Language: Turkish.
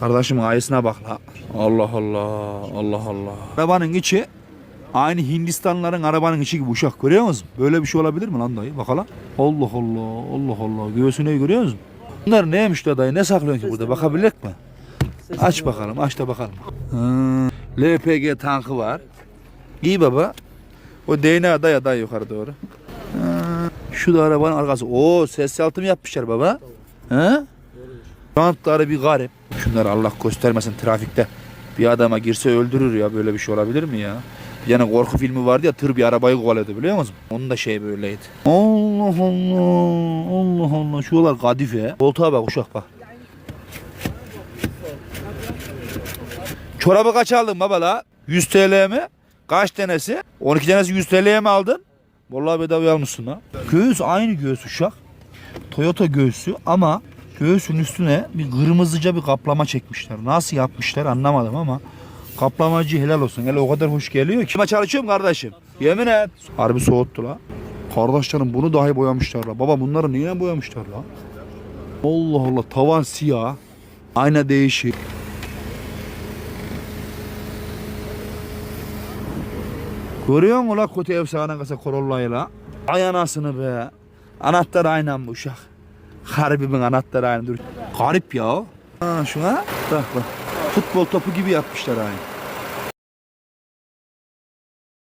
Kardeşim ayısına bak la. Allah Allah. Allah Allah. Arabanın içi aynı Hindistanlıların arabanın içi gibi uşak görüyor musun? Böyle bir şey olabilir mi lan dayı? Bakalım. Allah Allah. Allah Allah. Göğsüne görüyor musun? Bunlar neymiş da dayı? Ne saklıyorsun ki burada? Bakabilir mi? Aç bakalım. Aç da bakalım. Hmm, LPG tankı var. İyi baba. O DNA daya dayı yukarı doğru. Ha, Şu da arabanın arkası. Oo ses yalıtım yapmışlar baba. He? Rantları bir garip. Şunları Allah göstermesin trafikte. Bir adama girse öldürür ya böyle bir şey olabilir mi ya? Bir tane korku filmi vardı ya tır bir arabayı kovaladı biliyor musun? Onun da şey böyleydi. Allah Allah. Allah Allah. Şuralar kadife. Koltuğa bak uşak bak. Çorabı kaç aldın baba la? 100 TL mi? Kaç tanesi? 12 tanesi 100 TL'ye mi aldın? Vallahi bedava almışsın ha. Göğüs aynı göğüs uşak. Toyota göğsü ama göğsün üstüne bir kırmızıca bir kaplama çekmişler. Nasıl yapmışlar anlamadım ama kaplamacı helal olsun. Hele o kadar hoş geliyor ki. Ben çalışıyorum kardeşim. Yemin et. Harbi soğuttu la. Kardeşlerim bunu dahi boyamışlar la. Baba bunları niye boyamışlar la? Allah Allah tavan siyah. Ayna değişik. Görüyor musun la kötü efsane kasa Corolla'yla? Ay anasını be. Anahtar aynen bu uşak. Harbimin anahtarı aynı dur. Garip ya. Ha şuna bak bak. Futbol topu gibi yapmışlar aynı.